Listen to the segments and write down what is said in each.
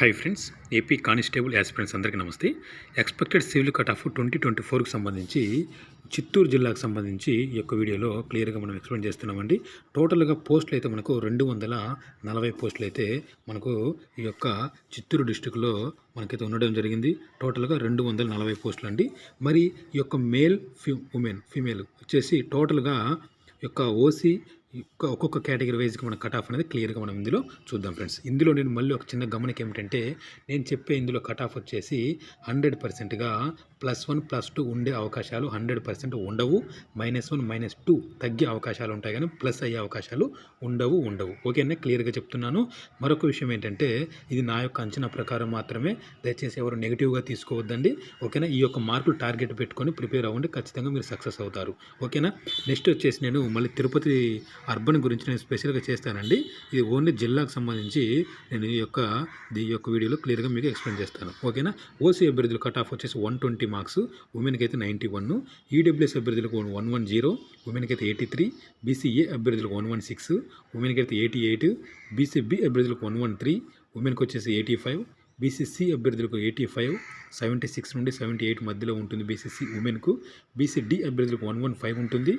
Hi friends AP constable aspirants అందరికీ నమస్తే. Expected civil cut off twenty twenty ఫోర్కి సంబంధించి చిత్తూరు జిల్లాకు సంబంధించి ఈ యొక్క వీడియోలో క్లియర్గా మనం ఎక్స్ప్లెయిన్ చేస్తున్నామండి. టోటల్గా పోస్టులు అయితే మనకు రెండు వందల నలభై పోస్టులు అయితే మనకు ఈ యొక్క చిత్తూరు డిస్టిక్లో మనకైతే ఉండడం జరిగింది. టోటల్గా రెండు వందల నలభై పోస్టులు అండి. మరి ఈ యొక్క మేల్ ఫి ఉమెన్ ఫీమేల్ వచ్చేసి టోటల్గా ఈ యొక్క ఓసీ ఒక్కొక్క కేటగిరీ వైజ్గా మన కట్ ఆఫ్ అనేది క్లియర్గా మనం ఇందులో చూద్దాం ఫ్రెండ్స్. ఇందులో నేను మళ్ళీ ఒక చిన్న గమనిక ఏమిటంటే నేను చెప్పే ఇందులో కట్ ఆఫ్ వచ్చేసి హండ్రెడ్ పర్సెంట్గా ప్లస్ వన్ ప్లస్ టూ ఉండే అవకాశాలు హండ్రెడ్ పర్సెంట్ ఉండవు. మైనస్ వన్ మైనస్ టూ తగ్గే అవకాశాలు ఉంటాయి కానీ ప్లస్ అయ్యే అవకాశాలు ఉండవు ఉండవు. ఓకేనా క్లియర్గా చెప్తున్నాను. మరొక విషయం ఏంటంటే ఇది నా యొక్క అంచనా ప్రకారం మాత్రమే. దయచేసి ఎవరు నెగిటివ్గా తీసుకోవద్దండి. ఓకేనా ఈ యొక్క మార్కులు టార్గెట్ పెట్టుకొని ప్రిపేర్ అవ్వండి. ఖచ్చితంగా మీరు సక్సెస్ అవుతారు. ఓకేనా నెక్స్ట్ వచ్చేసి నేను మళ్ళీ తిరుపతి అర్బన్ గురించి నేను స్పెషల్గా చేస్తానండి. ఇది ఓన్లీ జిల్లాకు సంబంధించి నేను ఈ యొక్క ఈ యొక్క వీడియోలో క్లియర్గా మీకు ఎక్స్ప్లెయిన్ చేస్తాను. ఓకేనా? ఓసీ అభ్యర్థులు కట్ ఆఫ్ వచ్చేసి వన్ ట్వంటీ మార్క్స్ ఉమెన్కి అయితే నైంటీ వన్ ఈడబ్ల్యూఎస్ అభ్యర్థులకు వన్ వన్ జీరో ఉమెన్కి అయితే ఎయిటీ త్రీ బీసీఏ అభ్యర్థులకు వన్ వన్ సిక్స్ ఉమెన్కి అయితే ఎయిటీ ఎయిట్ బీసీబీ అభ్యర్థులకు వన్ వన్ త్రీ ఉమెన్కి వచ్చేసి ఎయిటీ ఫైవ్ బీసీసీ అభ్యర్థులకు ఎయిటీ ఫైవ్ సెవెంటీ సిక్స్ నుండి సెవెంటీ ఎయిట్ మధ్యలో ఉంటుంది బీసీసీ ఉమెన్కు బీసీడీ అభ్యర్థులకు వన్ వన్ ఫైవ్ ఉంటుంది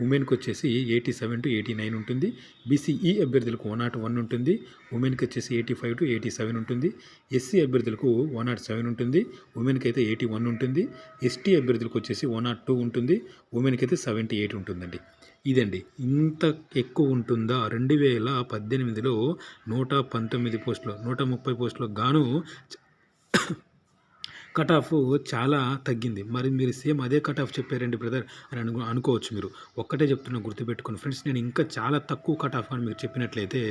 ఉమెన్కి వచ్చేసి eighty seven to eighty nine ఉంటుంది. బీసీఈ అభ్యర్థులకు వన్ నాట్ వన్ ఉంటుంది. ఉమెన్కి వచ్చేసి eighty five to eighty seven ఉంటుంది. ఎస్సీ అభ్యర్థులకు వన్ నాట్ సెవెన్ ఉంటుంది. ఉమెన్కి అయితే ఎయిటీ వన్ ఉంటుంది. ఎస్టీ అభ్యర్థులకు వచ్చేసి వన్ నాట్ టూ ఉంటుంది. ఉమెన్కి అయితే సెవెంటీ ఎయిట్ ఉంటుందండి. ఇదండి. ఇంత ఎక్కువ ఉంటుందా? రెండు వేల పద్దెనిమిదిలో నూట పంతొమ్మిది పోస్టులు నూట ముప్పై పోస్టులకు గాను కట్ ఆఫ్ చాలా తగ్గింది. మరి మీరు సేమ్ అదే కట్ ఆఫ్ చెప్పారండి బ్రదర్ అని అను అనుకోవచ్చు మీరు. ఒక్కటే చెప్తున్నా గుర్తుపెట్టుకోండి. ఫ్రెండ్స్ నేను ఇంకా చాలా తక్కువ కట్ ఆఫ్ అని మీరు చెప్పినట్లయితే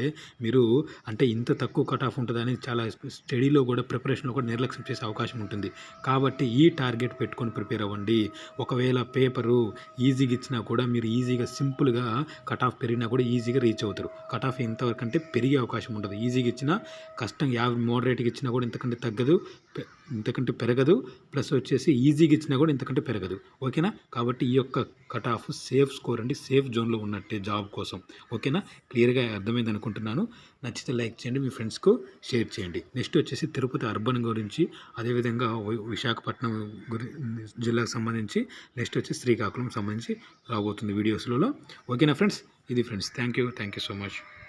మీరు అంటే ఇంత తక్కువ కట్ ఆఫ్ ఉంటుందని చాలా స్టడీలో కూడా ప్రిపరేషన్లో కూడా నిర్లక్ష్యం చేసే అవకాశం ఉంటుంది. కాబట్టి ఈ టార్గెట్ పెట్టుకొని ప్రిపేర్ అవ్వండి. ఒకవేళ పేపరు ఈజీగా ఇచ్చినా కూడా మీరు ఈజీగా సింపుల్గా కట్ ఆఫ్ పెరిగినా కూడా ఈజీగా రీచ్ అవుతారు. కట్ ఆఫ్ ఇంతవరకంటే అంటే పెరిగే అవకాశం ఉంటుంది ఈజీగా ఇచ్చినా కష్టం యాభై మోడరేట్గా ఇచ్చినా కూడా ఇంతకంటే తగ్గదు. ఇంతకంటే పెరగదు. ప్లస్ వచ్చేసి ఈజీగా ఇచ్చినా కూడా ఇంతకంటే పెరగదు. ఓకేనా? కాబట్టి ఈ యొక్క కట్ ఆఫ్ సేఫ్ స్కోర్ అండి. సేఫ్ జోన్లో ఉన్నట్టే జాబ్ కోసం. ఓకేనా? క్లియర్గా అర్థమైంది అనుకుంటున్నాను. నచ్చితే లైక్ చేయండి. మీ ఫ్రెండ్స్కు షేర్ చేయండి. నెక్స్ట్ వచ్చేసి తిరుపతి అర్బన్ గురించి అదేవిధంగా విశాఖపట్నం గురి జిల్లాకు సంబంధించి నెక్స్ట్ వచ్చి శ్రీకాకుళం సంబంధించి రాబోతుంది వీడియోస్లలో. ఓకేనా ఫ్రెండ్స్? ఇది friends. Thank you thank you so much.